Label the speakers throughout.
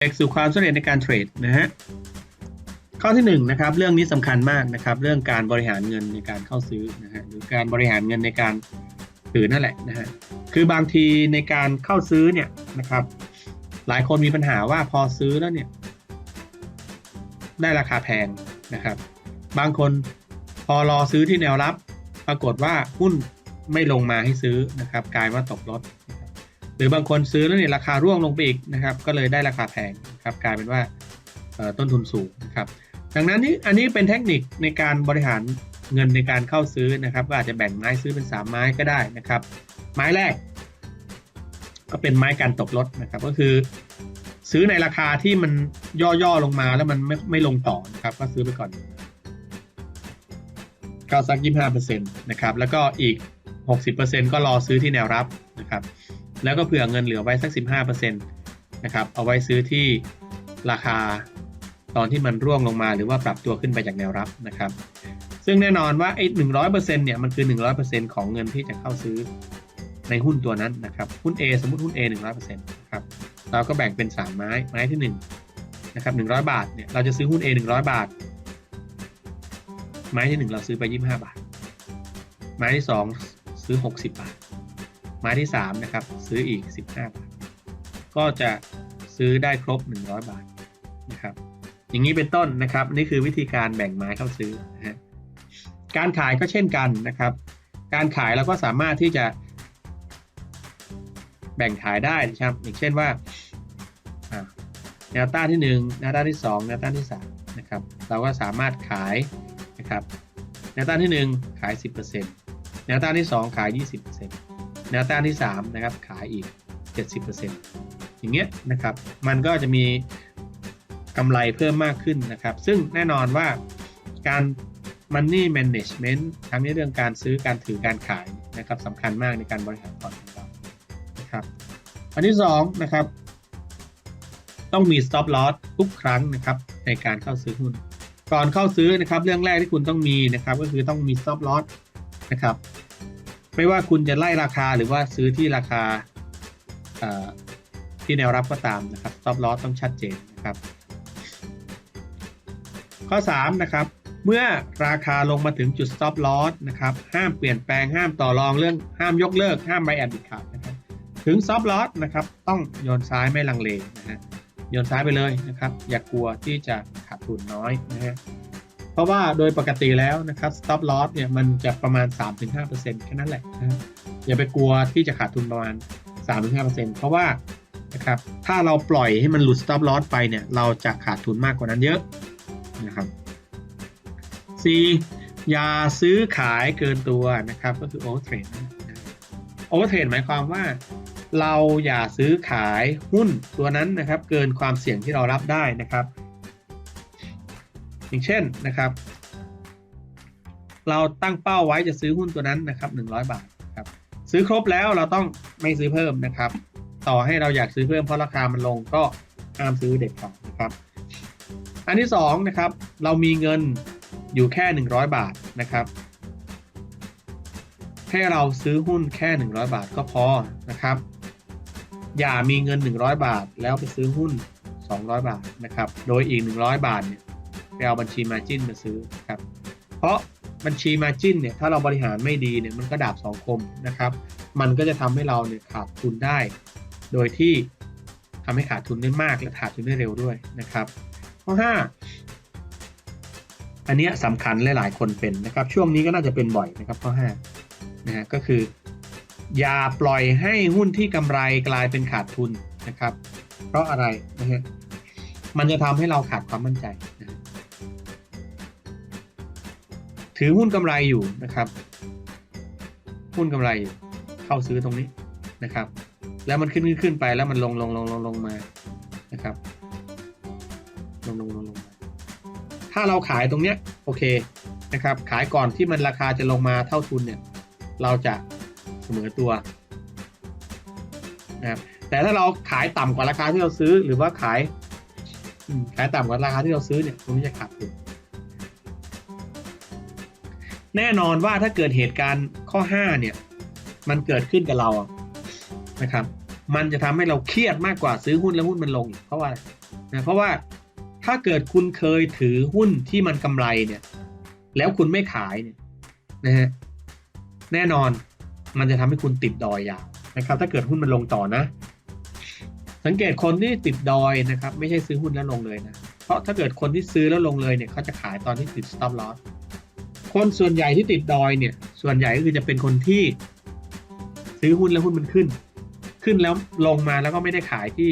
Speaker 1: เอกสู่ความสำเร็จในการเทรดนะฮะข้อที่หนึ่งนะครับเรื่องนี้สำคัญมากนะครับ เรื่องการบริหารเงินในการเข้าซื้อนะฮะหรือการบริหารเงินในการถือนั่นแหละนะฮะคือบางทีในการเข้าซื้อเนี่ยนะครับ หลายคนมีปัญหาว่าพอซื้อแล้วเนี่ย ได้ราคาแพงนะครับ บางคนพอรอซื้อที่แนวรับ ปรากฏว่าหุ้นไม่ลงมาให้ซื้อนะครับ กลายว่าตกรถ หรือบางคนซื้อแล้วเนี่ยราคาร่วงลงไปอีกนะครับ ก็เลยได้ราคาแพงครับกลายเป็นว่าต้นทุนสูงนะครับ ดังนั้นนี่อันนี้เป็นเทคนิคในการบริหารเงินในการเข้าซื้อนะครับ ก็อาจจะแบ่งไม้ซื้อเป็น 3 ไม้ก็ได้นะครับ ไม้แรก ก็เป็นไม้การตกรถนะครับ ก็คือ ซื้อในราคาที่มันย่อๆลงมาแล้วมันไม่ไม่ลงต่อนะครับ ก็ซื้อไปก่อนก็สักยี่ห้าเปอร์เซ็นต์นะครับแล้วก็อีกหกสิบเปอร์เซ็นต์ก็รอซื้อที่แนวรับนะครับ แล้วก็เผื่อเงินเหลือไว้สักสิบห้าเปอร์เซ็นะครับ เอาไว้ซื้อที่ราคาตอนที่มันร่วงลงมาหรือว่าปรับตัวขึ้นไปจากแนวรับนะครับ ซึ่งแน่นอนว่าไอ้หนึ่งร้อยเปอร์เซ็นต์เนี่ยมันคือหนึ่งร้อยเปอร์เซ็นต์ของเงินที่จะเข้าซื้อในหุ้นตัวนั้นนะครับ หุ้น A สมมติหุ้น A หนึ่งร้อยเปอร์เซ็นต์นะครับ เราก็แบ่งเป็น 3 ไม้ ไม้ที่1นะครับ100 บาท เนี่ย เราจะซื้อหุ้น A 100 บาท ไม้ที่ 1 เราซื้อไป 25 บาท ไม้ที่ 2 ซื้อ 60 บาท ม้ที่ 3 นะครับ ซื้ออีก 15 บาท ก็จะซื้อได้ครบ 100 บาทนะครับ อย่างนี้เป็นต้นนะครับ นี่คือวิธีการแบ่งไม้เข้าซื้อนะฮะการขายก็เช่นกันนะครับ การขายเราก็สามารถที่จะ แบ่งขายได้นะครับ อย่างเช่นว่าอ่าแนวต้านที่ 1 แนวต้านที่ 2 แนวต้านที่3นะครับ เราก็สามารถขายนะครับ แนวต้านที่ 1 ขาย 10%แนวต้านที่ 2 ขาย 20% แนวต้านที่3นะครับขายอีก 70%อย่างเงี้ยนะครับมันก็จะมีกำไรเพิ่มมากขึ้นนะครับ ซึ่งแน่นอนว่าการ money management ทั้งในเรื่องการซื้อการถือการขายนะครับสำคัญมากในการบริหารพอร์ตของเรานะครับอันที่สองนะครับต้องมี stop loss ทุกครั้งนะครับในการเข้าซื้อหุ้น ก่อนเข้าซื้อนะครับเรื่องแรกที่คุณต้องมีนะครับก็คือต้องมี stop loss นะครับ ไม่ว่าคุณจะไล่ราคาหรือว่าซื้อที่ราคาที่แนวรับก็ตามนะครับ stop loss ต้องชัดเจนนะครับ ข้อ 3 นะครับ เมื่อราคาลงมาถึงจุด stop loss นะครับ ห้ามเปลี่ยนแปลงห้ามต่อรองเรื่องห้ามยกเลิก ห้ามใบแอบดิขาดนะครับ ถึง stop loss นะครับ ต้องโยนซ้ายไม่ลังเลนะฮะโยนซ้ายไปเลยนะครับ อย่ากกลัวที่จะขาดทุนน้อยนะฮะ ราะว่าโดยปกติแล้วนะครับ stop loss เนี่ยมันจะประมาณ 3-5%แค่นั้นแหละนะฮะอย่าไปกลัวที่จะขาดทุนประมาณ 3-5%เพราะว่านะครับถ้าเราปล่อยให้มันหลุด stop loss ไปเนี่ยเราจะขาดทุนมากกว่านั้นเยอะนะครับ C อย่าซื้อขายเกินตัวนะครับก็คือ overtrade นะ overtrade หมายความว่า เราอย่าซื้อขายหุ้นตัวนั้นนะครับ เกินความเสี่ยงที่เรารับได้นะครับ อย่างเช่นนะครับ เราตั้งเป้าไว้จะซื้อหุ้นตัวนั้นนะครับ100 บาทครับซื้อครบแล้วเราต้องไม่ซื้อเพิ่มนะครับ ต่อให้เราอยากซื้อเพิ่มเพราะราคามันลงก็ห้ามซื้อเด็ดขาดนะครับ อันที่สองนะครับเรามีเงินอยู่แค่ 100 บาทนะครับให้เราซื้อหุ้นแค่ 100 บาทก็พอนะครับ อย่ามีเงิน 100 บาท แล้วไปซื้อหุ้น 200 บาทนะครับ โดยอีก 100 บาทเนี่ย ไปเอาบัญชีมาจิ้นมาซื้อครับเพราะบัญชีมาจิ้นเนี่ยถ้าเราบริหารไม่ดีเนี่ยมันก็ดาบสองคมนะครับ มันก็จะทำให้เราเนี่ยขาดทุนได้ โดยที่ทำให้ขาดทุนได้มากและขาดทุนได้เร็วด้วยนะครับ ข้อ 5 อันเนี้ยสำคัญหลายๆ คนเป็นนะครับ ช่วงนี้ก็น่าจะเป็นบ่อยนะครับข้อ5นะฮะก็คือ อย่าปล่อยให้หุ้นที่กำไรกลายเป็นขาดทุนนะครับ เพราะอะไรนะฮะมันจะทำให้เราขาดความมั่นใจนะ ถือหุ้นกำไรอยู่นะครับ หุ้นกำไรเข้าซื้อตรงนี้นะครับ แล้วมันขึ้นขึ้นขึ้นไปแล้วมันลงลงลงลงลงมานะครับ ลงลงลงลงถ้าเราขายตรงเนี้ยโอเคนะครับ ขายก่อนที่มันราคาจะลงมาเท่าทุนเนี่ย เราจะเสมอตัวนะครับแต่ถ้าเราขายต่ำกว่าราคาที่เราซื้อหรือว่าขายขายต่ำกว่าราคาที่เราซื้อเนี่ยตรงนี้จะขาดทุน แน่นอนว่าถ้าเกิดเหตุการณ์ข้อ 5 เนี่ย มันเกิดขึ้นกับเรานะครับ มันจะทำให้เราเครียดมากกว่าซื้อหุ้นแล้วหุ้นมันลงเพราะว่านะเพราะว่าถ้าเกิดคุณเคยถือหุ้นที่มันกำไรเนี่ย แล้วคุณไม่ขายเนี่ยนะฮะแน่นอนมันจะทำให้คุณติดดอยยาวนะครับ ถ้าเกิดหุ้นมันลงต่อนะ สังเกตคนที่ติดดอยนะครับ ไม่ใช่ซื้อหุ้นแล้วลงเลยนะเพราะถ้าเกิดคนที่ซื้อแล้วลงเลยเนี่ยเขาจะขายตอนที่ติด stop loss คนส่วนใหญ่ที่ติดดอยเนี่ย ส่วนใหญ่ก็คือจะเป็นคนที่ ซื้อหุ้นแล้วหุ้นมันขึ้น ขึ้นแล้วลงมาแล้วก็ไม่ได้ขายที่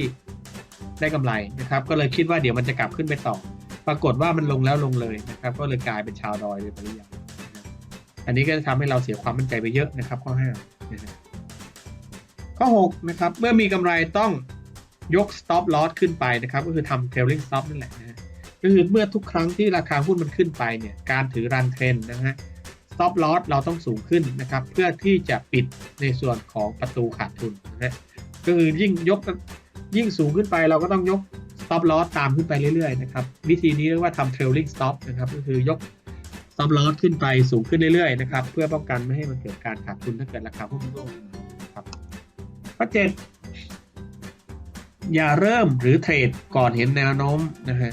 Speaker 1: ได้กำไรนะครับ ก็เลยคิดว่าเดี๋ยวมันจะกลับขึ้นไปต่อ ปรากฏว่ามันลงแล้วลงเลยนะครับ ก็เลยกลายเป็นชาวดอยเลยปริยายนะครับอันนี้ก็จะทำให้เราเสียความมั่นใจไปเยอะนะครับ ข้อห้าข้อหกนะครับ เมื่อมีกำไรต้องยก stop loss ขึ้นไปนะครับ ก็คือทำ trailing stop นั่นแหละนะ ก็คือเมื่อทุกครั้งที่ราคาหุ้นมันขึ้นไปเนี่ยการถือรันเทรนนะฮะ stop loss เราต้องสูงขึ้นนะครับ เพื่อที่จะปิดในส่วนของประตูขาดทุนนะฮะก็คือยิ่งยกยิ่งสูงขึ้นไปเราก็ต้องยก stop loss ตามขึ้นไปเรื่อยๆนะครับวิธีนี้เรียกว่าทำ trailing stop นะครับก็คือยก stop loss ขึ้นไปสูงขึ้นเรื่อยๆนะครับเพื่อป้องกันไม่ให้มันเกิดการขาดทุนถ้าเกิดราคาหุ้นมันร่วงลงนะครับข้อเจ็ดอย่าเริ่มหรือเทรดก่อนเห็นแนวโน้มนะฮะ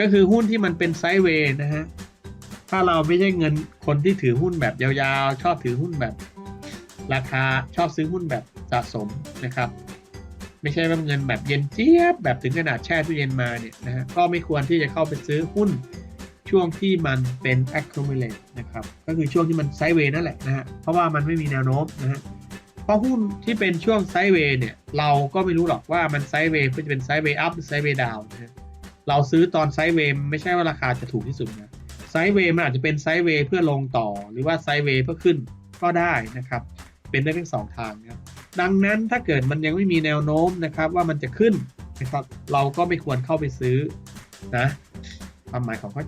Speaker 1: ก็คือหุ้นที่มันเป็นไซด์เวย์นะฮะ ถ้าเราไม่ใช่เงินคนที่ถือหุ้นแบบยาวๆ ชอบถือหุ้นแบบ ราคาชอบซื้อหุ้นแบบสะสมนะครับ ไม่ใช่ว่าเงินแบบเย็นเจี๊ยบแบบถึงขนาดแช่ตู้เย็นมาเนี่ยนะฮะก็ไม่ควรที่จะเข้าไปซื้อหุ้นช่วงที่มันเป็น accumulate นะครับ ก็คือช่วงที่มันไซด์เวย์นั่นแหละนะฮะ เพราะว่ามันไม่มีแนวโน้มนะฮะ เพราะหุ้นที่เป็นช่วงไซด์เวย์เนี่ย เราก็ไม่รู้หรอกว่ามันไซด์เวย์เพื่อจะเป็นไซด์เวย์อัพหรือไซด์เวย์ดาวนะฮะ เราซื้อตอนไซด์เวย์ไม่ใช่ว่าราคาจะถูกที่สุดนะไซด์เวย์มันอาจจะเป็นไซด์เวย์เพื่อลงต่อหรือว่าไซด์เวย์เพื่อขึ้นก็ได้นะครับ เป็นได้ทั้งสองทางนะครับดังนั้นถ้าเกิดมันยังไม่มีแนวโน้มนะครับ ว่ามันจะขึ้นนะครับ เราก็ไม่ควรเข้าไปซื้อนะความหมายของข้อ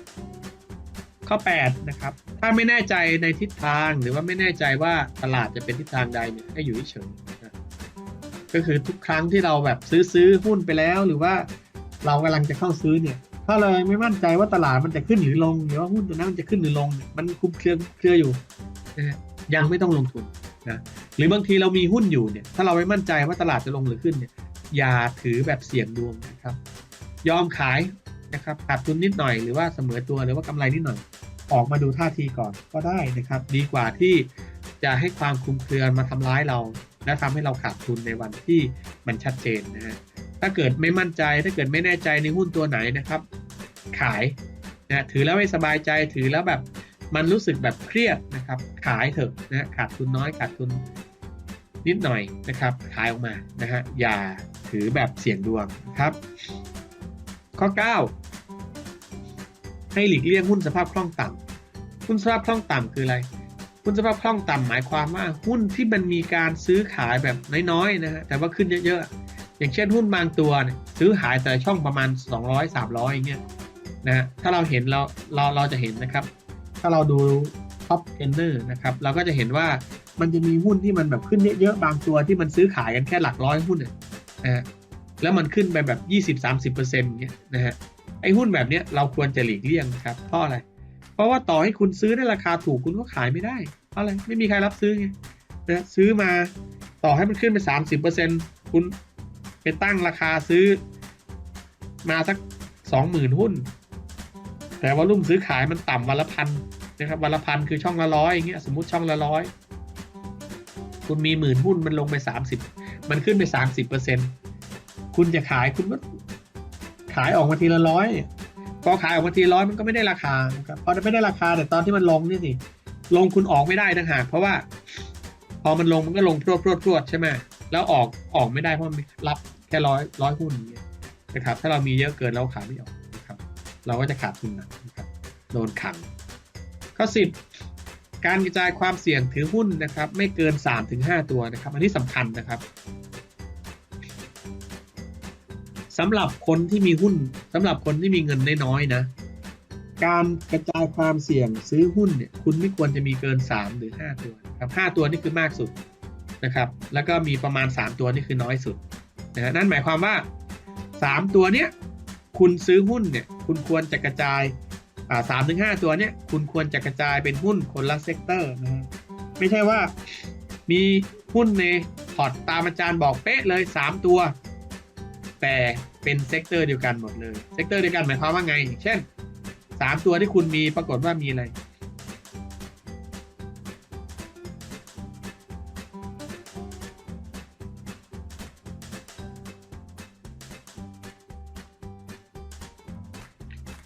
Speaker 1: 7 ข้อ 8 นะครับ ถ้าไม่แน่ใจในทิศทางหรือว่าไม่แน่ใจว่าตลาดจะเป็นทิศทางใดเนี่ยให้อยู่เฉยก็คือทุกครั้งที่เราแบบซื้อซื้อหุ้นไปแล้วหรือว่า เรากำลังจะเข้าซื้อเนี่ย ถ้าเราไม่มั่นใจว่าตลาดมันจะขึ้นหรือลงหรือว่าหุ้นตัวนั้นมันจะขึ้นหรือลงเนี่ยมันคลุมเครือเครืออยู่นะยังไม่ต้องลงทุนนะหรือบางทีเรามีหุ้นอยู่เนี่ยถ้าเราไม่มั่นใจว่าตลาดจะลงหรือขึ้นเนี่ยอย่าถือแบบเสี่ยงดวงนะครับ ยอมขายนะครับขาดทุนนิดหน่อยหรือว่าเสมอตัวหรือว่ากำไรนิดหน่อย ออกมาดูท่าทีก่อนก็ได้นะครับ ดีกว่าที่จะให้ความคลุมเครือมาทำร้ายเรา และทำให้เราขาดทุนในวันที่มันชัดเจนนะฮะ ถ้าเกิดไม่มั่นใจ ถ้าเกิดไม่แน่ใจในหุ้นตัวไหนนะครับ ขายนะถือแล้วไม่สบายใจถือแล้วแบบมันรู้สึกแบบเครียดนะครับ ขายเถอะนะขาดทุนน้อยขาดทุนนิดหน่อยนะครับ ขายออกมานะฮะอย่าถือแบบเสี่ยงดวงครับ ข้อ 9 ให้หลีกเลี่ยงหุ้นสภาพคล่องต่ำหุ้นสภาพคล่องต่ำคืออะไรหุ้นสภาพคล่องต่ำหมายความว่าหุ้นที่มันมีการซื้อขายแบบน้อยๆนะฮะแต่ว่าขึ้นเยอะๆ อย่างเช่นหุ้นบางตัวเนี่ยซื้อขายแต่ช่องประมาณ 200 300อย่างเงี้ยนะฮะถ้าเราเห็นเราเราเราจะเห็นนะครับ ถ้าเราดูท็อปเทนเนอร์นะครับเราก็จะเห็นว่ามันจะมีหุ้นที่มันแบบขึ้นเยอะๆบางตัวที่มันซื้อขายกันแค่หลักร้อยหุ้นเนี่ยนะฮะแล้วมันขึ้นไปแบบ 20-30%อย่างเงี้ยนะฮะไอ้หุ้นแบบเนี้ยเราควรจะหลีกเลี่ยงครับเพราะอะไร เพราะว่าต่อให้คุณซื้อได้ราคาถูกคุณก็ขายไม่ได้เพราะอะไรไม่มีใครรับซื้อไงนะซื้อมาต่อให้มันขึ้นไป 30%คุณ ไปตั้งราคาซื้อมาสักสองหมื่นหุ้น แต่ว่ารุ่มซื้อขายมันต่ำวันละพันนะครับวันละพันคือช่องละร้อยอย่างเงี้ยสมมติช่องละร้อยคุณมีหมื่นหุ้นมันลงไปสามสิบมันขึ้นไปสามสิบเปอร์เซ็นคุณจะขายคุณก็ขายออกมาทีละร้อยพอขายออกมาทีร้อยมันก็ไม่ได้ราคาครับพอไม่ได้ราคาแต่ตอนที่มันลงนี่สิลงคุณออกไม่ได้ต่างหากเพราะว่า พอมันลงมันก็ลงพรวดพรวดพรวดใช่ไหม แล้วออกออกไม่ได้เพราะมันรับแค่ร้อยร้อยหุ้นนี้นะครับ ถ้าเรามีเยอะเกินเราขายไม่ออกนะครับ เราก็จะขาดทุนนะครับ โดนขัง ข้อสิบการกระจายความเสี่ยงถือหุ้นนะครับ ไม่เกิน 3-5 ตัวนะครับ อันนี้สำคัญนะครับสำหรับคนที่มีหุ้นสำหรับคนที่มีเงินน้อยๆนะ การกระจายความเสี่ยงซื้อหุ้นเนี่ยคุณไม่ควรจะมีเกิน 3 หรือ 5 ตัวครับ5ตัวนี่คือมากสุด นะครับ แล้วก็มีประมาณ 3 ตัวนี่คือน้อยสุดนะนั่นหมายความว่า 3 ตัวเนี้ยคุณซื้อหุ้นเนี่ยคุณควรจะกระจายสามถึงห้าตัวเนี้ยคุณควรจะกระจายเป็นหุ้นคนละเซกเตอร์นะฮะไม่ใช่ว่ามีหุ้นในพอร์ตตามอาจารย์บอกเป๊ะเลย 3 ตัว แต่เป็นเซกเตอร์เดียวกันหมดเลยเซกเตอร์เดียวกันหมายความว่าไง เช่น 3 ตัวที่คุณมีปรากฏว่ามีอะไร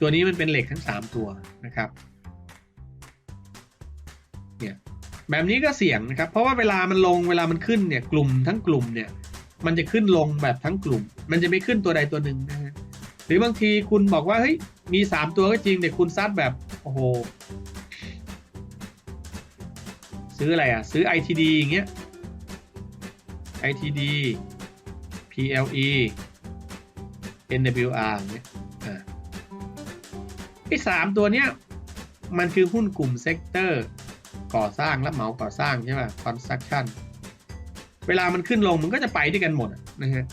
Speaker 1: ตัวนี้มันเป็นเหล็กทั้ง 3 ตัวนะครับเนี่ยแบบนี้ก็เสี่ยงนะครับ เพราะว่าเวลามันลงเวลามันขึ้นเนี่ยกลุ่มทั้งกลุ่มเนี่ยมันจะขึ้นลงแบบทั้งกลุ่ม มันจะไม่ขึ้นตัวใดตัวหนึ่งนะฮะหรือบางทีคุณบอกว่าเฮ้ยมี 3 ตัวก็จริงแต่คุณซัดแบบโอ้โหซื้ออะไรอะ ซื้อ ITD อย่างเงี้ย ITD PLE NWR อย่างเงี้ย ไอ้สามตัวเนี้ยมันคือหุ้นกลุ่มเซกเตอร์ก่อสร้างรับเหมาก่อสร้างใช่ป่ะ construction เวลามันขึ้นลงมันก็จะไปด้วยกันหมดนะฮะ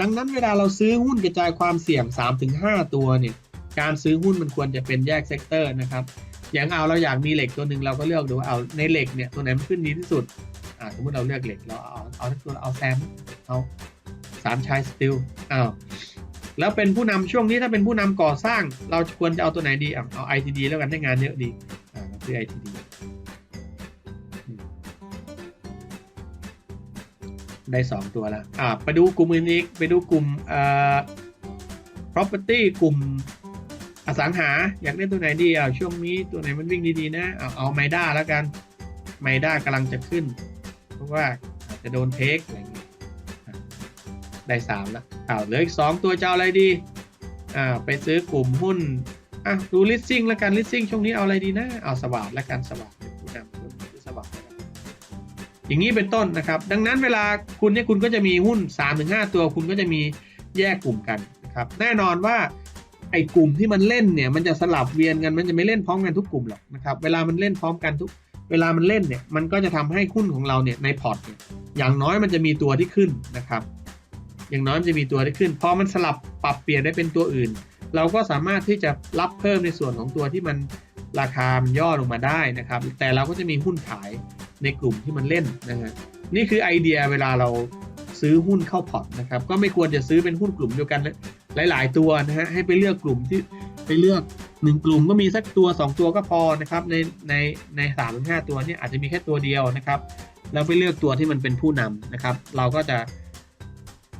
Speaker 1: ดังนั้นเวลาเราซื้อหุ้นกระจายความเสี่ยง 3-5 ตัวเนี่ยการซื้อหุ้นมันควรจะเป็นแยกเซกเตอร์นะครับอย่างเอาเราอยากมีเหล็กตัวหนึ่งเราก็เลือกดูว่าเอาในเหล็กเนี่ยตัวไหนมันขึ้นดีที่สุดอ่าสมมติเราเลือกเหล็กเราเอาเอาทั้งตัวเอาแซมเอาสามชายสตีลอ้าว แล้วเป็นผู้นำช่วงนี้ถ้าเป็นผู้นำก่อสร้าง เราควรจะเอาตัวไหนดีอะเอา ITD แล้วกันได้งานเยอะดีอ่าซื้อ ITD ได้สองตัวแล้วอ่าไปดูกลุ่มอื่นอีกไปดูกลุ่มเอ่อ property กลุ่มอสังหาอยากได้ตัวไหนดีอะช่วงนี้ตัวไหนมันวิ่งดีๆนะเอาเอาไมด้าแล้วกันไมด้ากำลังจะขึ้น เพราะว่าอาจจะโดนเทคอะไรอย่างเงี้ยได้สามแล้ว อ้าวเหลืออีกสองตัวจะเอาอะไรดีอ่าไปซื้อกลุ่มหุ้นอะดูลิสซิ่งแล้วกันลิสซิ่งช่วงนี้เอาอะไรดีนะเอาสวัสดแล้วกันสวัสดเป็นผู้นำหุ้นซื้อสวัสดอย่างนี้เป็นต้นนะครับ ดังนั้นเวลาคุณเนี่ยคุณก็จะมีหุ้น 3-5 ตัวคุณก็จะมีแยกกลุ่มกันนะครับแน่นอนว่าไอ้กลุ่มที่มันเล่นเนี่ยมันจะสลับเวียนกันมันจะไม่เล่นพร้อมกันทุกกลุ่มหรอกนะครับเวลามันเล่นพร้อมกันทุก เวลามันเล่นเนี่ยมันก็จะทำให้หุ้นของเราเนี่ยในพอร์ตเนี่ยอย่างน้อยมันจะมีตัวที่ขึ้นนะครับ อย่างน้อยมันจะมีตัวที่ขึ้น พอมันสลับปรับเปลี่ยนได้เป็นตัวอื่น เราก็สามารถที่จะรับเพิ่มในส่วนของตัวที่มันราคามันย่อลงมาได้นะครับ แต่เราก็จะมีหุ้นขายในกลุ่มที่มันเล่นนะฮะนี่คือไอเดียเวลาเราซื้อหุ้นเข้าพอร์ตนะครับ ก็ไม่ควรจะซื้อเป็นหุ้นกลุ่มเดียวกันหลาย ๆ ตัวนะฮะให้ไปเลือกกลุ่มที่ไปเลือกหนึ่งกลุ่มก็มีสักตัว 2 ตัวก็พอนะครับในในในสามถึงห้าตัวเนี่ยอาจจะมีแค่ตัวเดียวนะครับแล้วไปเลือกตัวที่มันเป็นผู้นำนะครับ เราก็จะ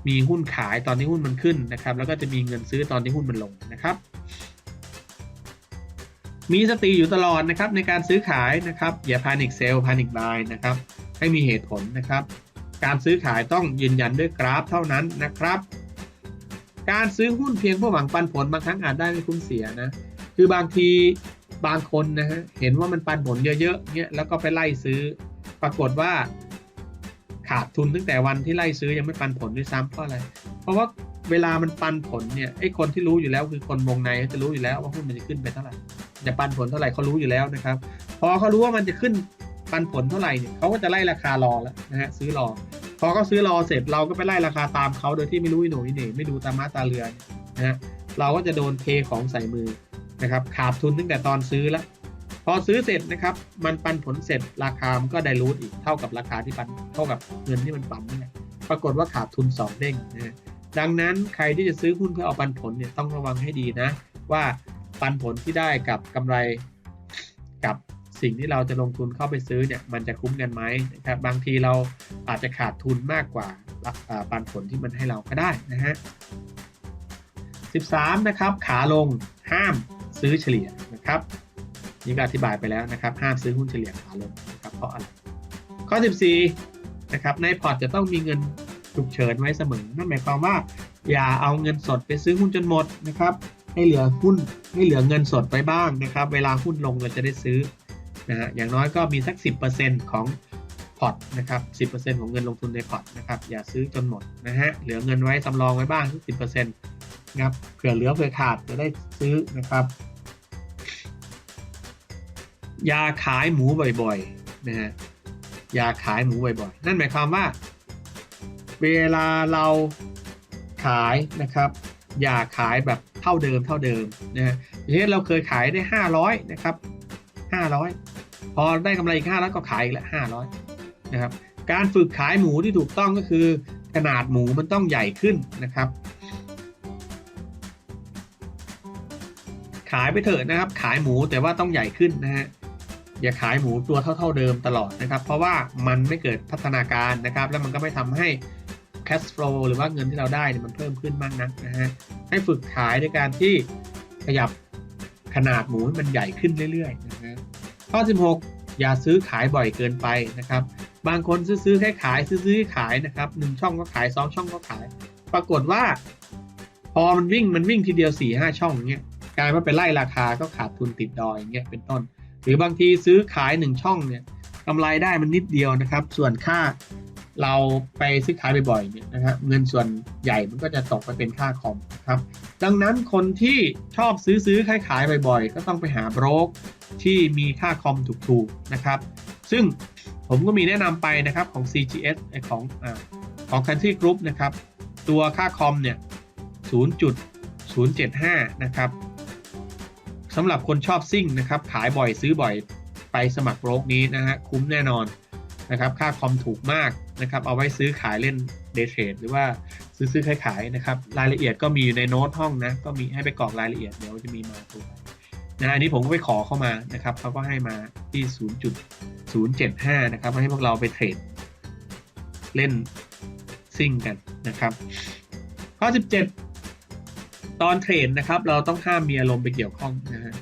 Speaker 1: มีหุ้นขายตอนที่หุ้นมันขึ้นนะครับ แล้วก็จะมีเงินซื้อตอนที่หุ้นมันลงนะครับ มีสติอยู่ตลอดนะครับในการซื้อขายนะครับ อย่าพานิคเซลพานิคบายนะครับ ให้มีเหตุผลนะครับ การซื้อขายต้องยืนยันด้วยกราฟเท่านั้นนะครับ การซื้อหุ้นเพียงเพื่อหวังปันผลบางครั้งอาจได้ไม่คุ้มเสียนะ คือบางทีบางคนนะฮะเห็นว่ามันปันผลเยอะๆเนี่ยแล้วก็ไปไล่ซื้อ ปรากฏว่า ขาดทุนตั้งแต่วันที่ไล่ซื้อยังไม่ปันผลด้วยซ้ำเพราะอะไร เพราะว่าเวลามันปันผลเนี่ยไอ้คนที่รู้อยู่แล้วคือคนวงในเขาจะรู้อยู่แล้วว่าหุ้นมันจะขึ้นไปเท่าไหร่จะปันผลเท่าไหร่เขารู้อยู่แล้วนะครับ พอเขารู้ว่ามันจะขึ้นปันผลเท่าไหร่เนี่ยเขาก็จะไล่ราคารอแล้วนะฮะซื้อรอ พอเขาซื้อรอเสร็จเราก็ไปไล่ราคาตามเขาโดยที่ไม่รู้อีโหนอีเหน่ไม่ดูตามมาตาเรือนะฮะเราก็จะโดนเทของใส่มือนะครับขาดทุนตั้งแต่ตอนซื้อแล้ว พอซื้อเสร็จนะครับ มันปันผลเสร็จราคามันก็ได้รูทอีกเท่ากับราคาที่ปันเท่ากับเงินที่มันปันนี่แหละปรากฏว่าขาดทุนสองเด้งนะดังนั้นใครที่จะซื้อหุ้นเพื่อเอาปันผลเนี่ยต้องระวังให้ดีนะ ว่าปันผลที่ได้กับกำไรกับสิ่งที่เราจะลงทุนเข้าไปซื้อเนี่ยมันจะคุ้มกันไหมนะครับบางทีเราอาจจะขาดทุนมากกว่าอ่าปันผลที่มันให้เราก็ได้นะฮะ13 นะครับ ขาลงห้ามซื้อเฉลี่ยนะครับ นี่ก็อธิบายไปแล้วนะครับ ห้ามซื้อหุ้นเฉลี่ยขาลงนะครับเพราะอะไร ข้อ 14 นะครับ ในพอร์ตจะต้องมีเงินฉุกเฉินไว้เสมอ นั่นหมายความว่า อย่าเอาเงินสดไปซื้อหุ้นจนหมดนะครับ ให้เหลือหุ้นให้เหลือเงินสดไปบ้างนะครับ เวลาหุ้นลงเราจะได้ซื้อนะฮะอย่างน้อยก็มีสัก 10%ของพอร์ตนะครับ 10%ของเงินลงทุนในพอร์ตนะครับ อย่าซื้อจนหมดนะฮะ เหลือเงินไว้สำรองไว้บ้างสัก10%นะครับ เผื่อเหลือเผื่อขาดจะได้ซื้อนะครับ ยาขายหมูบ่อยๆนะฮะยาขายหมูบ่อยๆ นั่นหมายความว่า เวลาเราขายนะครับ อย่าขายแบบเท่าเดิมเท่าเดิมนะฮะอย่างเช่นเราเคยขายได้ 500 นะครับ 500 พอได้กำไรอีก500 ก็ขายอีกละ500 นะครับ การฝึกขายหมูที่ถูกต้องก็คือ ขนาดหมูมันต้องใหญ่ขึ้นนะครับขายไปเถอะนะครับ ขายหมูแต่ว่าต้องใหญ่ขึ้นนะฮะ อย่าขายหมูตัวเท่า ๆเดิมตลอดนะครับ เพราะว่ามันไม่เกิดพัฒนาการนะครับ แล้วมันก็ไม่ทำให้ cash flow หรือว่าเงินที่เราได้เนี่ยมันเพิ่มขึ้นมากนักนะฮะให้ฝึกขายในการที่ขยับขนาดหมูให้มันใหญ่ขึ้นเรื่อยๆนะฮะข้อ 16 อย่าซื้อขายบ่อยเกินไปนะครับ บางคนซื้อๆแค่ขายซื้อๆขายนะครับหนึ่งช่องก็ขายสองช่องก็ขาย ปรากฏว่า พอมันวิ่งมันวิ่งทีเดียว4ี่ห้าช่องอย่างเงี้ยกลายมาไปไล่ราคาก็ขาดทุนติดดอยอย่างเงี้ยเป็นต้น หรือบางทีซื้อขายหนึ่งช่องเนี่ยกำไรได้มันนิดเดียวนะครับ ส่วนค่าเราไปซื้อขายบ่อยๆเนี่ยนะครับเงินส่วนใหญ่มันก็จะตกไปเป็นค่าคอมนะครับ ดังนั้นคนที่ชอบซื้อซื้อขายขายบ่อยๆ ก็ต้องไปหาโบรกที่มีค่าคอมถูกๆนะครับ ซึ่งผมก็มีแนะนำไปนะครับของ CGS ไอของอของ Country Group นะครับ ตัวค่าคอมเนี่ย 0.075 นะครับ สำหรับคนชอบซิ่งนะครับ ขายบ่อยซื้อบ่อยไปสมัครโรกนี้นะฮะคุ้มแน่นอนนะครับ ค่าคอมถูกมากนะครับ เอาไว้ซื้อขายเล่นเดย์เทรดหรือว่าซื้อซื้อขายขายนะครับ รายละเอียดก็มีอยู่ในโน้ตห้องนะ ก็มีให้ไปกรอกรายละเอียดเดี๋ยวจะมีมาตัวนะอันนี้ผมก็ไปขอเข้ามานะครับเขาก็ให้มาที่ 0.075 นะครับให้พวกเราไปเทรดเล่นซิ่งกันนะครับ ข้อ 17 ตอนเทรดนะครับ เราต้องห้ามมีอารมณ์ไปเกี่ยวข้องนะฮะ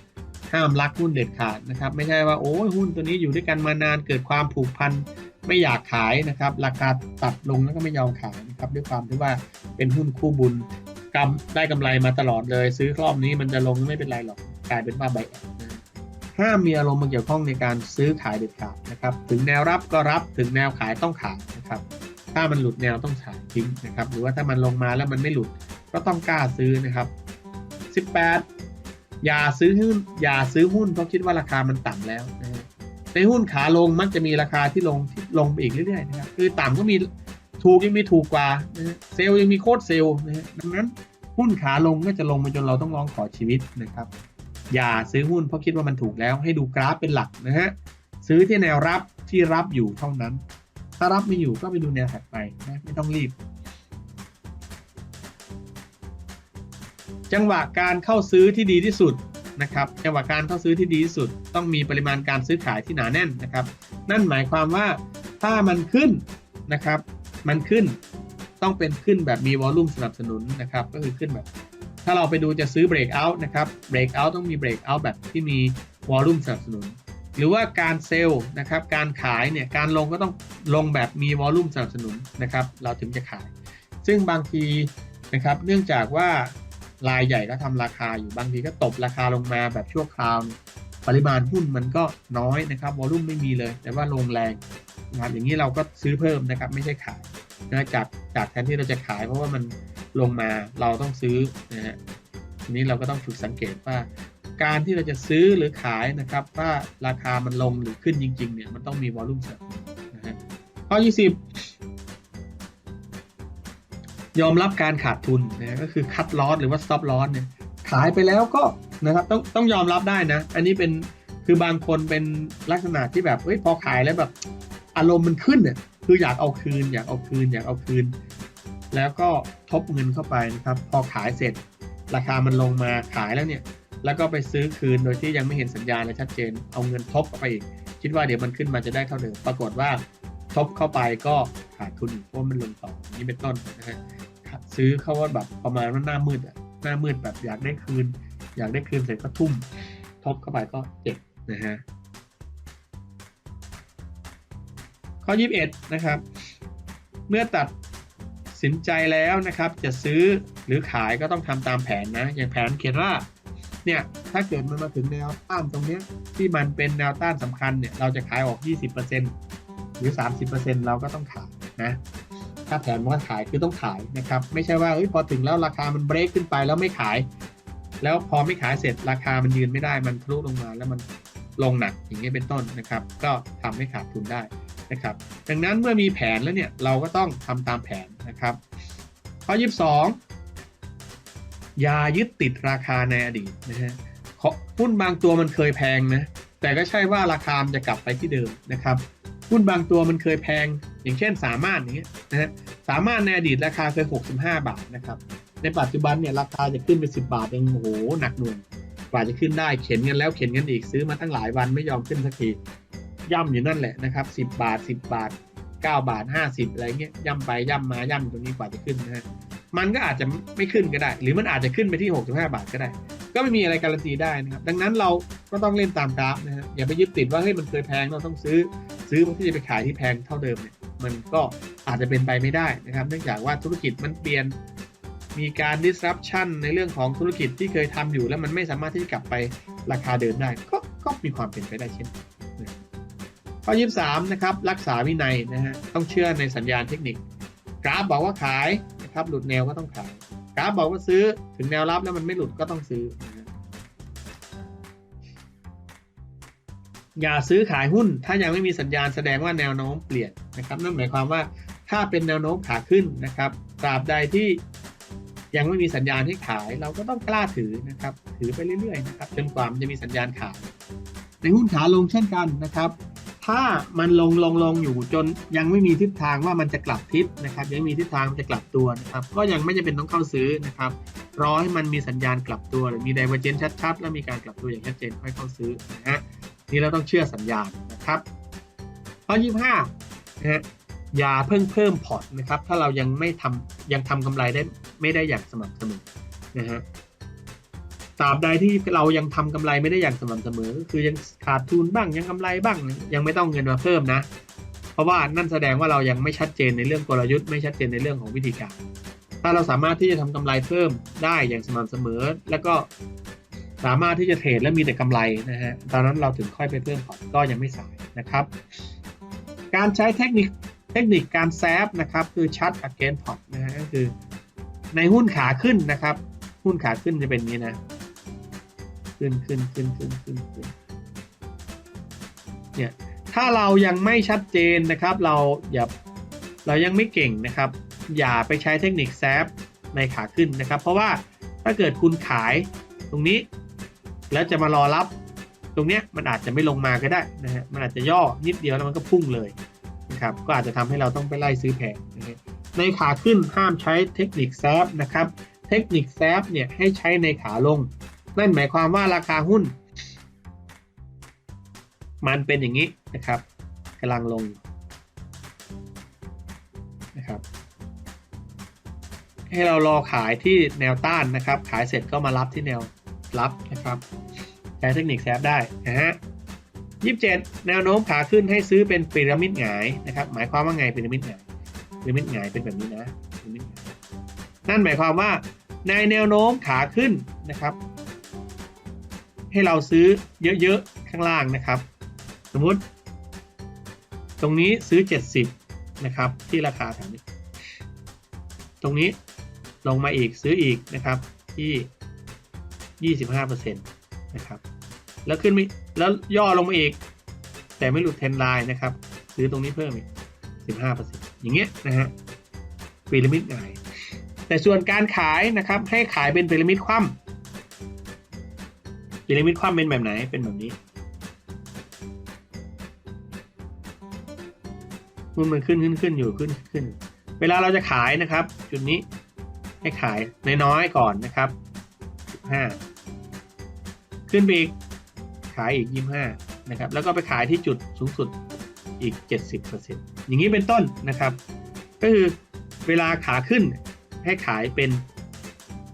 Speaker 1: ห้ามรักหุ้นเด็ดขาดนะครับ ไม่ใช่ว่าโอ้ยหุ้นตัวนี้อยู่ด้วยกันมานานเกิดความผูกพันไม่อยากขายนะครับ ราคาตัดลงแล้วก็ไม่ยอมขายนะครับด้วยความที่ว่าเป็นหุ้นคู่บุญกำได้กำไรมาตลอดเลย ซื้อรอบนี้มันจะลงไม่เป็นไรหรอกกลายเป็นว่าใบแอนะห้ามมีอารมณ์มาเกี่ยวข้องในการซื้อขายเด็ดขาดนะครับ ถึงแนวรับก็รับถึงแนวขายต้องขายนะครับ ถ้ามันหลุดแนวต้องขายทิ้งนะครับ หรือว่าถ้ามันลงมาแล้วมันไม่หลุด ก็ต้องกล้าซื้อนะครับ 18 อย่าซื้อหุ้นอย่าซื้อหุ้นเพราะคิดว่าราคามันต่ำแล้วนะในหุ้นขาลงมักจะมีราคาที่ลงที่ลงไปอีกเรื่อยๆนะครับคือต่ำก็มีถูกยังมีถูกกว่านะเซลล์ยังมีโคตรเซลล์นะดังนั้นหุ้นขาลงก็จะลงมาจนเราต้องร้องขอชีวิตนะครับ อย่าซื้อหุ้นเพราะคิดว่ามันถูกแล้วให้ดูกราฟเป็นหลักนะฮะซื้อที่แนวรับที่รับอยู่เท่านั้น ถ้ารับไม่อยู่ก็ไปดูแนวถัดไปนะไม่ต้องรีบ จังหวะการเข้าซื้อที่ดีที่สุดนะครับจังหวะการเข้าซื้อที่ดีที่สุด ต้องมีปริมาณการซื้อขายที่หนาแน่นนะครับ นั่นหมายความว่าถ้ามันขึ้นนะครับ มันขึ้นต้องเป็นขึ้นแบบมีวอลลุ่มสนับสนุนนะครับก็คือขึ้นแบบ ถ้าเราไปดูจะซื้อ breakout นะครับ breakout ต้องมี breakout แบบที่มีวอลลุ่มสนับสนุน หรือว่าการเซลล์นะครับการขายเนี่ยการลงก็ต้องลงแบบมีวอลลุ่มสนับสนุนนะครับเราถึงจะขาย ซึ่งบางทีนะครับเนื่องจากว่า รายใหญ่ก็ทำราคาอยู่บางทีก็ตบราคาลงมาแบบชั่วคราวปริมาณหุ้นมันก็น้อยนะครับวอลุ่มไม่มีเลย แต่ว่าลงแรงนะครับอย่างนี้เราก็ซื้อเพิ่มนะครับ ไม่ใช่ขายนะจากจากแทนที่เราจะขายเพราะว่ามันลงมาเราต้องซื้อนะฮะทีนี้เราก็ต้องฝึกสังเกตว่า การที่เราจะซื้อหรือขายนะครับ ว่าราคามันลงหรือขึ้นจริง ๆ เนี่ยมันต้องมีวอลลุ่มเสริมนะฮะข้อ 20 ยอมรับการขาดทุนนะก็คือคัดลอสหรือว่าสต็อปลอสเนี่ยขายไปแล้วก็นะครับต้องต้องยอมรับได้นะ อันนี้เป็นคือบางคนเป็นลักษณะที่แบบเฮ้ยพอขายแล้วแบบ อารมณ์มันขึ้นเนี่ยคืออยากเอาคืน อยากเอาคืน อยากเอาคืน แล้วก็ทบเงินเข้าไปนะครับ พอขายเสร็จ ราคามันลงมาขายแล้วเนี่ย แล้วก็ไปซื้อคืนโดยที่ยังไม่เห็นสัญญาณอะไรชัดเจน เอาเงินทบไปอีก คิดว่าเดี๋ยวมันขึ้นมาจะได้เท่าเดิมปรากฏว่า ทบเข้าไปก็ขาดทุนอีกเพราะมันลงต่ออย่างนี้เป็นต้นนะฮะซื้อเข้าว่าแบบประมาณว่าหน้ามืดอะหน้ามืดแบบอยากได้คืน อยากได้คืนเสร็จก็ทุ่ม ทบเข้าไปก็เจ็บนะฮะข้อ 21 นะครับ เมื่อตัดสินใจแล้วนะครับ จะซื้อหรือขายก็ต้องทำตามแผนนะ อย่างแผนเขียนว่าเนี่ยถ้าเกิดมันมาถึงแนวต้านตรงเนี้ยที่มันเป็นแนวต้านสำคัญเนี่ยเราจะขายออก 20% หรือ 30%เราก็ต้องขายนะถ้าแผนว่าขายคือต้องขายนะครับ ไม่ใช่ว่าเอ้ยพอถึงแล้วราคามันเบรกขึ้นไปแล้วไม่ขาย แล้วพอไม่ขายเสร็จราคามันยืนไม่ได้มันทะลุลงมาแล้วมันลงหนักอย่างนี้เป็นต้นนะครับ ก็ทำให้ขาดทุนได้นะครับ ดังนั้นเมื่อมีแผนแล้วเนี่ยเราก็ต้องทำตามแผนนะครับ ข้อ 22 อย่ายึดติดราคาในอดีตนะฮะหุ้นบางตัวมันเคยแพงนะแต่ก็ใช่ว่าราคามจะกลับไปที่เดิมนะครับ หุ้นบางตัวมันเคยแพง อย่างเช่นสามารถอย่างเงี้ยนะฮะสามารถในอดีตราคาเคย 65 บาทนะครับ ในปัจจุบันเนี่ยราคาจะขึ้นไป 10 บาทเองโอ้โหหนักหน่วงกว่าจะขึ้นได้เข็นกันแล้วเข็นกันอีกซื้อมาตั้งหลายวันไม่ยอมขึ้นสักทีย่ำอยู่นั่นแหละนะครับ10 บาท 10 บาท 9 บาท 50 อะไรเงี้ยย่ำไปย่ำมาย่ำตรงนี้กว่าจะขึ้นนะฮะมันก็อาจจะไม่ขึ้นก็ได้ หรือมันอาจจะขึ้นไปที่ 65 บาทก็ได้ ก็ไม่มีอะไรการันตีได้นะครับ ดังนั้นเราก็ต้องเล่นตามกราฟนะฮะอย่าไปยึดติดว่าเฮ้ยมันเคยแพงเราต้องซื้อ ซื้อเพื่อที่จะไปขายที่แพงเท่าเดิมเนี่ยมันก็อาจจะเป็นไปไม่ได้นะครับ เนื่องจากว่าธุรกิจมันเปลี่ยนมีการ disruption ในเรื่องของธุรกิจที่เคยทำอยู่ แล้วมันไม่สามารถที่จะกลับไปราคาเดิมได้ ก็ก็มีความเป็นไปได้เช่นกันข้อยี่สามนะครับรักษาวินัยนะฮะต้องเชื่อในสัญญาณเทคนิค กราฟบอกว่าขายนะครับหลุดแนวก็ต้องขาย กราฟบอกว่าซื้อถึงแนวรับแล้วมันไม่หลุดก็ต้องซื้อ อย่าซื้อขายหุ้น ถ้ายังไม่มีสัญญาณแสดงว่าแนวโน้มเปลี่ยนนะครับ นั่นหมายความว่าถ้าเป็นแนวโน้มขาขึ้นนะครับตราบใดที่ยังไม่มีสัญญาณให้ขาย เราก็ต้องกล้าถือนะครับ ถือไปเรื่อยๆนะครับจนกว่ามันจะมีสัญญาณขาย ในหุ้นขาลงเช่นกันนะครับ ถ้ามันลงลงลงอยู่จนยังไม่มีทิศทางว่ามันจะกลับทิศนะครับ ยังไม่มีทิศทางมันจะกลับตัวนะครับ ก็ยังไม่จำเป็นต้องเข้าซื้อนะครับรอให้มันมีสัญญาณกลับตัวหรือมีไดเวอร์เจนชัดๆ แล้วมีการกลับตัวอย่างชัดเจนค่อยเข้าซื้อนะฮะ นี่เราต้องเชื่อสัญญาณนะครับข้อ25นะฮะอย่าเพิ่งเพิ่มพอร์ตนะครับ ถ้าเรายังไม่ทำยังทำกำไรได้ไม่ได้อย่างสม่ำเสมอนะฮะตราบใดที่เรายังทำกำไรไม่ได้อย่างสม่ำเสมอ คือยังขาดทุนบ้างยังกำไรบ้าง ยังไม่ต้องเงินมาเพิ่มนะ เพราะว่านั่นแสดงว่าเรายังไม่ชัดเจนในเรื่องกลยุทธ์ไม่ชัดเจนในเรื่องของวิธีการ ถ้าเราสามารถที่จะทำกำไรเพิ่มได้อย่างสม่ำเสมอ แล้วก็ สามารถที่จะเทรดและมีแต่กำไรนะฮะตอนนั้นเราถึงค่อยไปเพิ่มพอร์ตก็ยังไม่สายนะครับ การใช้เทคนิคเทคนิคการแซฟนะครับคือชัด against port นะฮะก็คือในหุ้นขาขึ้นนะครับ หุ้นขาขึ้นจะเป็นนี้นะขึ้นขึ้นขึ้นขึ้นขึ้นขึ้นเนี่ยถ้าเรายังไม่ชัดเจนนะครับ เราอย่าเรายังไม่เก่งนะครับ อย่าไปใช้เทคนิคแซฟในขาขึ้นนะครับ เพราะว่าถ้าเกิดคุณขายตรงนี้ แล้วจะมารอรับ ตรงเนี้ยมันอาจจะไม่ลงมาก็ได้นะฮะมันอาจจะย่อนิดเดียวแล้วมันก็พุ่งเลยนะครับก็อาจจะทำให้เราต้องไปไล่ซื้อแพงนะฮะในขาขึ้นห้ามใช้เทคนิคแซฟนะครับเทคนิคแซฟเนี่ยให้ใช้ในขาลง นั่นหมายความว่าราคาหุ้น มันเป็นอย่างนี้นะครับกำลังลงนะครับให้เรารอขายที่แนวต้านนะครับ ขายเสร็จก็มารับที่แนว รับนะครับใช้เทคนิคแซฟได้นะฮะยี่สิบเจ็ดแนวโน้มขาขึ้นให้ซื้อเป็นพีระมิดหงายนะครับ หมายความว่าไงพีระมิดหงายพีระมิดหงายเป็นแบบนี้นะพีระมิดนั่นหมายความว่าในแนวโน้มขาขึ้นนะครับ ให้เราซื้อเยอะๆข้างล่างนะครับ สมมุติ ตรงนี้ซื้อ 70 นะครับ ที่ราคาแถวนี้ ตรงนี้ลงมาอีกซื้ออีกนะครับที่ 25%นะครับ แล้วขึ้นไม่แล้วย่อลงมาอีก แต่ไม่หลุดเทรนไลน์นะครับ ซื้อตรงนี้เพิ่มอีก 15%อย่างเงี้ยนะฮะพีระมิดหงแต่ส่วนการขายนะครับ ให้ขายเป็นพีระมิดคว่ำพีระมิดคว่ำเป็นแบบไหนเป็นแบบนี้มันมันขึ้นขึ้นขึ้นอยู่ขึ้นขึ้น เวลาเราจะขายนะครับ จุดนี้ให้ขายน้อยๆก่อนนะครับ15 ขึ้นไปอีกขายอีก 25นะครับแล้วก็ไปขายที่จุดสูงสุดอีก 70%อย่างนี้เป็นต้นนะครับ ก็คือเวลาขาขึ้นให้ขายเป็น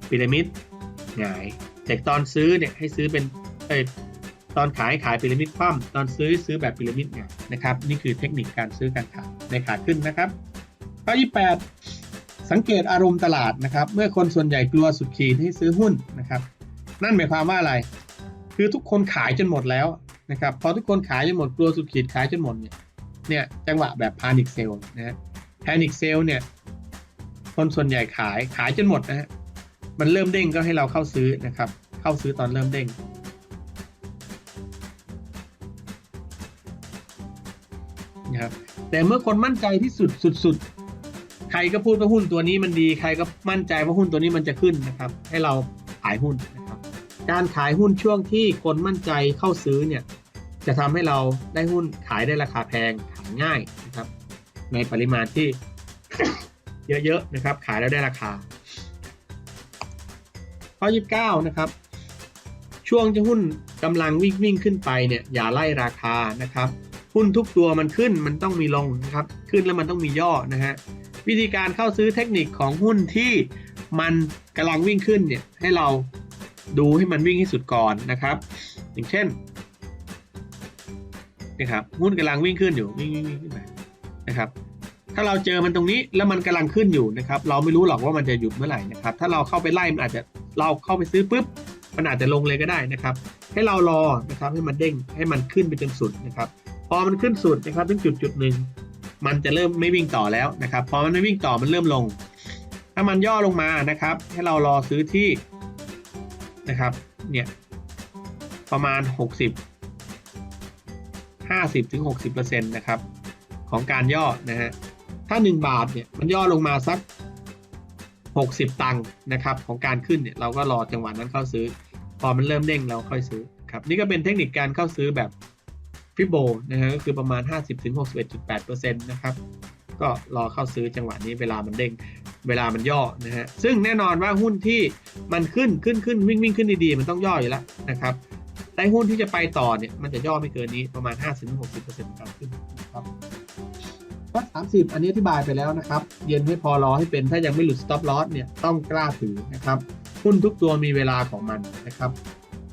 Speaker 1: พีระมิดหงายแต่ตอนซื้อเนี่ยให้ซื้อเป็นเออตอนขายขายพีระมิดคว่ำตอนซื้อซื้อแบบพีระมิดเนี่ยนะครับ นี่คือเทคนิคการซื้อการขายในขาขึ้นนะครับข้อ28สังเกตอารมณ์ตลาดนะครับ เมื่อคนส่วนใหญ่กลัวสุดขีดให้ซื้อหุ้นนะครับ นั่นหมายความว่าอะไร คือทุกคนขายจนหมดแล้วนะครับพอทุกคนขายจนหมดกลัวสุดขีดขายจนหมดเนี่ยเนี่ยจังหวะแบบพานิคเซลนะฮะพานิคเซลเนี่ยคนส่วนใหญ่ขายขายจนหมดนะฮะมันเริ่มเด้งก็ให้เราเข้าซื้อนะครับ เข้าซื้อตอนเริ่มเด้งนะครับแต่เมื่อคนมั่นใจที่สุดสุดๆใครก็พูดว่าหุ้นตัวนี้มันดี ใครก็มั่นใจว่าหุ้นตัวนี้มันจะขึ้นนะครับ ให้เราขายหุ้นนะ การขายหุ้นช่วงที่คนมั่นใจเข้าซื้อเนี่ยจะทำให้เราได้หุ้นขายได้ราคาแพงขายง่ายนะครับ ในปริมาณที่เยอะๆนะครับ ขายแล้วได้ราคา ข้อ 29 นะครับ ช่วงที่หุ้นกำลังวิ่งวิ่งขึ้นไปเนี่ยอย่าไล่ราคานะครับ หุ้นทุกตัวมันขึ้นมันต้องมีลงนะครับ ขึ้นแล้วมันต้องมีย่อนะฮะวิธีการเข้าซื้อเทคนิคของหุ้นที่มันกำลังวิ่งขึ้นเนี่ยให้เรา ดูให้มันวิ่งให้สุดก่อนนะครับ อย่างเช่นนะครับหุ้นกำลังวิ่งขึ้นอยู่วิ่งวิ่งวิ่งขึ้นไปนะครับ ถ้าเราเจอมันตรงนี้แล้วมันกำลังขึ้นอยู่นะครับ เราไม่รู้หรอกว่ามันจะหยุดเมื่อไหร่นะครับ ถ้าเราเข้าไปไล่มันอาจจะเราเข้าไปซื้อปุ๊บมันอาจจะลงเลยก็ได้นะครับ ให้เรารอนะครับให้มันเด้งให้มันขึ้นไปจนสุดนะครับ พอมันขึ้นสุดนะครับถึงจุดจุดหนึ่งมันจะเริ่มไม่วิ่งต่อแล้วนะครับ พอมันไม่วิ่งต่อมันเริ่มลง ถ้ามันย่อลงมานะครับ ให้เรารอซื้อที่ นะครับเนี่ยประมาณ 60 50ถึง60เปอร์เซ็นต์นะครับของการย่อนะฮะถ้า 1 บาทเนี่ยมันย่อลงมาสัก 60 ตังค์นะครับของการขึ้นเนี่ยเราก็รอจังหวะนั้นเข้าซื้อ พอมันเริ่มเด้งเราค่อยซื้อครับนี่ก็เป็นเทคนิคการเข้าซื้อแบบฟิโบนะฮะก็คือประมาณ 50-61.8%นะครับก็รอเข้าซื้อจังหวะนี้เวลามันเด้ง เวลามันย่อนะฮะซึ่งแน่นอนว่าหุ้นที่มันขึ้นขึ้นขึ้นวิ่งวิ่งขึ้นดีๆ มันต้องย่ออยู่แล้วนะครับแต่หุ้นที่จะไปต่อเนี่ยมันจะย่อไม่เกินนี้ประมาณ 50-60%การขึ้นนะครับก็30 อันนี้อธิบายไปแล้วนะครับ เย็นให้พอรอให้เป็นถ้ายังไม่หลุด stop loss เนี่ยต้องกล้าถือนะครับหุ้นทุกตัวมีเวลาของมันนะครับ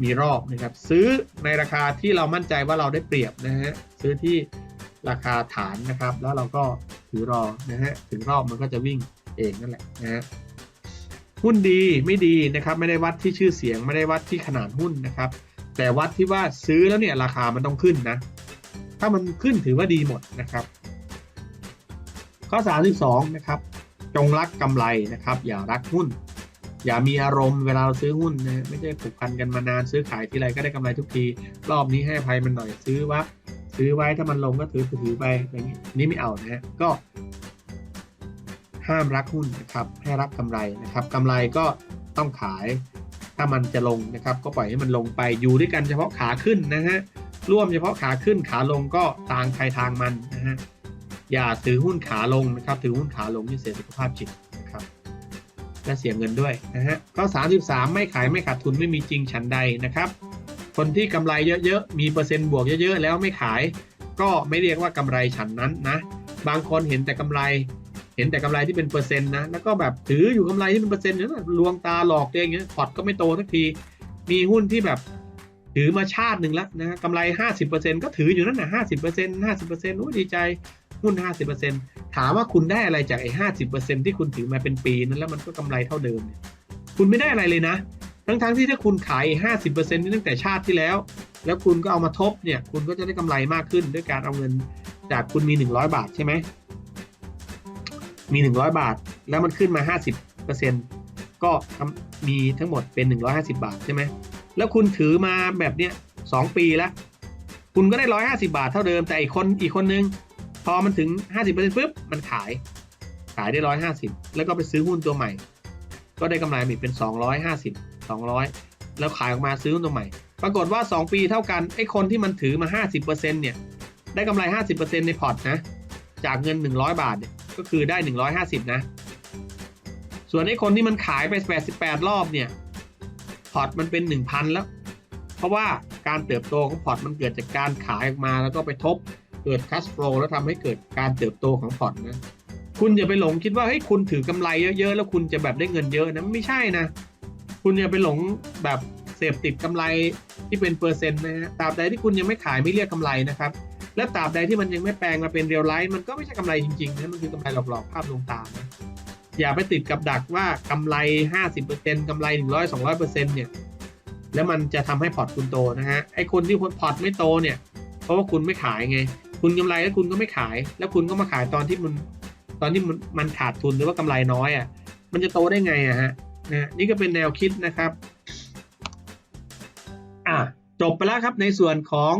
Speaker 1: มีรอบนะครับ ซื้อในราคาที่เรามั่นใจว่าเราได้เปรียบนะฮะซื้อที่ราคาฐานนะครับ แล้วเราก็ถือรอนะฮะถึงรอบมันก็จะวิ่ง เองนั่นแหละนะฮะหุ้นดีไม่ดีนะครับ ไม่ได้วัดที่ชื่อเสียง ไม่ได้วัดที่ขนาดหุ้นนะครับ แต่วัดที่ว่าซื้อแล้วเนี่ยราคามันต้องขึ้นนะ ถ้ามันขึ้นถือว่าดีหมดนะครับ ข้อ 32 นะครับ จงรักกำไรนะครับ อย่ารักหุ้น อย่ามีอารมณ์เวลาเราซื้อหุ้นนะไม่ใช่ผูกพันกันมานานซื้อขายทีไรก็ได้กำไรทุกที รอบนี้ให้ภัยมันหน่อยซื้อวะซื้อไว้ถ้ามันลงก็ถือถือไปอย่างนี้นนี้ไม่เอานะฮะก็ ห้ามรักหุ้นนะครับให้รักกำไรนะครับกำไรก็ต้องขาย ถ้ามันจะลงนะครับ ก็ปล่อยให้มันลงไปอยู่ด้วยกันเฉพาะขาขึ้นนะฮะร่วมเฉพาะขาขึ้นขาลงก็ทางใครทางมันนะฮะอย่าถือหุ้นขาลงนะครับถือหุ้นขาลงที่เสียสุขภาพจิตนะครับและเสียเงินด้วยนะฮะข้อ33 ไม่ขายไม่ขาดทุนไม่มีจริงฉันใดนะครับ คนที่กำไรเยอะๆมีเปอร์เซ็นต์บวกเยอะๆ แล้วไม่ขาย ก็ไม่เรียกว่ากำไรฉันนั้นนะบางคนเห็นแต่กำไร เห็นแต่กำไรที่เป็นเปอร์เซ็นต์นะแล้วก็แบบถืออยู่กำไรที่เป็นเปอร์เซ็นต์นี่ยลวงตาหลอกตัวเองเงี้ยพอร์ตก็ไม่โตสักที มีหุ้นที่แบบถือมาชาติหนึ่งแล้วนะกำไร 50%ก็ถืออยู่นั่นนะ50% 50%โอ้ดีใจหุ้น 50%ถามว่าคุณได้อะไรจากไอ้50%ที่คุณถือมาเป็นปีนั้นแล้วมันก็กำไรเท่าเดิมเนี่ยคุณไม่ได้อะไรเลยนะ ทั้งๆทที่ถ้าคุณขาย 50%นี่ตั้งแต่ชาติที่แล้ว แล้วคุณก็เอามาทบเนี่ย คุณก็จะได้กำไรมากขึ้นด้วยการเอาเงินจากคุณมี 100 บาทใช่ไหม มี 100 บาท แล้วมันขึ้นมา 50%ก็มีทั้งหมดเป็น 150 บาทใช่ไหมแล้วคุณถือมาแบบเนี้ยสองปีแล้ว คุณก็ได้ 150 บาทเท่าเดิมแต่อีกคนอีกคนนึง พอมันถึง 50%ปุ๊บมันขายขายได้ 150 แล้วก็ไปซื้อหุ้นตัวใหม่ ก็ได้กำไรมีเป็น 250 200 แล้วขายออกมาซื้อหุ้นตัวใหม่ ปรากฏว่า 2 ปีเท่ากันไอ้คนที่มันถือมา 50%เนี่ยได้กำไร 50%ในพอร์ตนะจากเงิน 100 บาทเนี่ย ก็คือได้ 150 นะ ส่วนไอ้คนที่มันขายไป 88 รอบเนี่ย พอร์ตมันเป็น 1,000 แล้ว เพราะว่าการเติบโตของพอร์ตมันเกิดจากการขายออกมาแล้วก็ไปทบเกิด cash flow แล้วทำให้เกิดการเติบโตของพอร์ตนะ คุณอย่าไปหลงคิดว่าเฮ้ยคุณถือกำไรเยอะๆ แล้วคุณจะแบบได้เงินเยอะนะไม่ใช่นะ คุณอย่าไปหลงแบบเสพติดกำไรที่เป็นเปอร์เซ็นต์นะฮะตราบใดที่คุณยังไม่ขายไม่เรียกกำไรนะครับ และตราบใดที่มันยังไม่แปลงมาเป็นเรียลไลฟ์มันก็ไม่ใช่กำไรจริงๆนะมันคือกำไรหลอกๆภาพลวงตานะอย่าไปติดกับดักว่ากำไร 50%กำไร 100 200%เนี่ยแล้วมันจะทำให้พอร์ตคุณโตนะฮะไอคนที่พอร์ตไม่โตเนี่ยเพราะว่าคุณไม่ขายไง คุณกำไรแล้วคุณก็ไม่ขาย แล้วคุณก็มาขายตอนที่มันตอนที่มันขาดทุนหรือว่ากำไรน้อยอะ่ะมันจะโตได้ไงอะฮะนะนี่ก็เป็นแนวคิดนะครับอะจบไปแล้วครับในส่วนของ